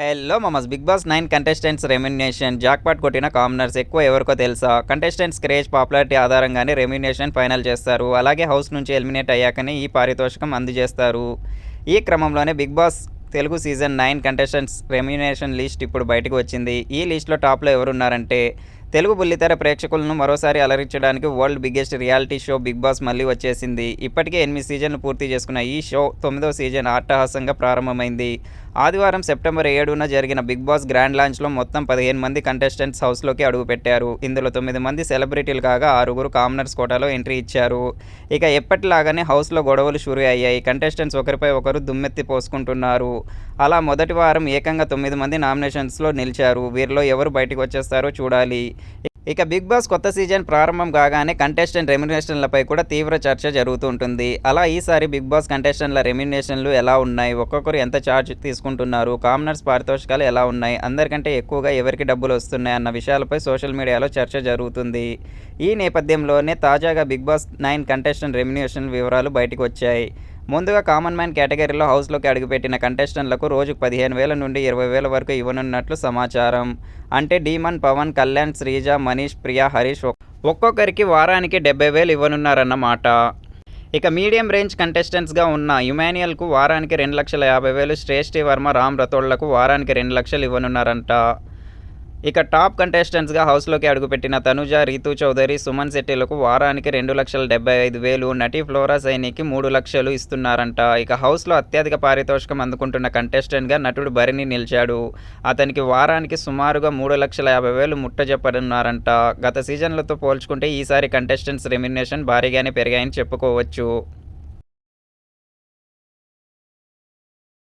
Hello మమస్ Bigg Boss nine contestants remuneration jackpot కొట్టిన commoners ఎక్కువ ఎవరికో తెలుసా? కంటెస్టెంట్స్ క్రేజ్ పాపులారిటీ ఆధారంగానే రెమ్యునేషన్ ఫైనల్ చేస్తారు. అలాగే హౌస్ నుంచి ఎలిమినేట్ అయ్యాకనే ఈ పారితోషికం అందజేస్తారు. ఈ క్రమంలోనే Bigg Boss Telugu season nine contestants remuneration list ఇప్పుడు బయటకు వచ్చింది. ఈ లిస్ట్లో టాప్లో ఎవరున్నారంటే తెలుగు బుల్లితెర ప్రేక్షకులను మరోసారి అలరించడానికి world biggest reality show Bigg Boss మళ్ళీ వచ్చేసింది. ఇప్పటికే ఎనిమిది సీజన్లు పూర్తి చేసుకున్న ఈ షో తొమ్మిదో సీజన్ అట్టహాసంగా ప్రారంభమైంది. ఆదివారం సెప్టెంబర్ ఏడున జరిగిన బిగ్ బాస్ గ్రాండ్ లాంచ్లో మొత్తం పదిహేను మంది కంటెస్టెంట్స్ హౌస్లోకి అడుగుపెట్టారు. ఇందులో తొమ్మిది మంది సెలబ్రిటీలు కాగా ఆరుగురు కామనర్స్ కోటాలో ఎంట్రీ ఇచ్చారు. ఇక ఎప్పటిలాగానే హౌస్లో గొడవలు షురు అయ్యాయి. కంటెస్టెంట్స్ ఒకరిపై ఒకరు దుమ్మెత్తి పోసుకుంటున్నారు. అలా మొదటి వారం ఏకంగా తొమ్మిది మంది నామినేషన్స్లో నిలిచారు. వీరిలో ఎవరు బయటకు వచ్చేస్తారో చూడాలి. ఇక బిగ్ బాస్ కొత్త సీజన్ ప్రారంభం కాగానే కంటెస్టెంట్ రెమ్యునేషన్లపై కూడా తీవ్ర చర్చ జరుగుతూ ఉంటుంది అలా ఈసారి బిగ్ బాస్ కంటెస్టెంట్ల రెమ్యునేషన్లు ఎలా ఉన్నాయి? ఒక్కొక్కరు ఎంత ఛార్జ్ తీసుకుంటున్నారు? కామనర్స్ పారితోషికాలు ఎలా ఉన్నాయి? అందరికంటే ఎక్కువగా ఎవరికి డబ్బులు వస్తున్నాయి అన్న విషయాలపై సోషల్ మీడియాలో చర్చ జరుగుతుంది. ఈ నేపథ్యంలోనే తాజాగా Bigg Boss nine contestant remuneration వివరాలు బయటకు వచ్చాయి. ముందుగా కామన్ మ్యాన్ కేటగిరీలో హౌస్లోకి అడుగుపెట్టిన కంటెస్టెంట్లకు రోజుకు పదిహేను వేల నుండి ఇరవై వేల వరకు ఇవ్వనున్నట్లు సమాచారం. అంటే డీమన్ పవన్ కళ్యాణ్ శ్రీజ మనీష్ ప్రియా హరీష్ ఒక్కొక్కరికి వారానికి డెబ్బై వేలు ఇవ్వనున్నారన్నమాట. ఇక మీడియం రేంజ్ కంటెస్టెంట్స్గా ఉన్న యుమానియల్కు వారానికి రెండు లక్షల యాభై వేలు శ్రేష్ఠి వర్మ రామ్ రథోళ్ళకు వారానికి రెండు లక్షలు ఇవ్వనున్నారంట. ఇక టాప్ కంటెస్టెంట్స్గా హౌస్లోకి అడుగుపెట్టిన తనుజ రీతు చౌదరి సుమన్ శెట్టిలకు వారానికి రెండు లక్షల డెబ్బై ఐదు వేలు నటి ఫ్లోరా సైనికి మూడు లక్షలు ఇస్తున్నారంట. ఇక హౌస్లో అత్యధిక పారితోషికం అందుకుంటున్న కంటెస్టెంట్గా నటుడు బరిని నిలిచాడు. అతనికి వారానికి సుమారుగా మూడు లక్షల యాభై వేలు ముట్టజెప్పనున్నారంట గత సీజన్లతో పోల్చుకుంటే ఈసారి కంటెస్టెంట్స్ రెమ్యునేషన్ భారీగానే పెరిగాయని చెప్పుకోవచ్చు.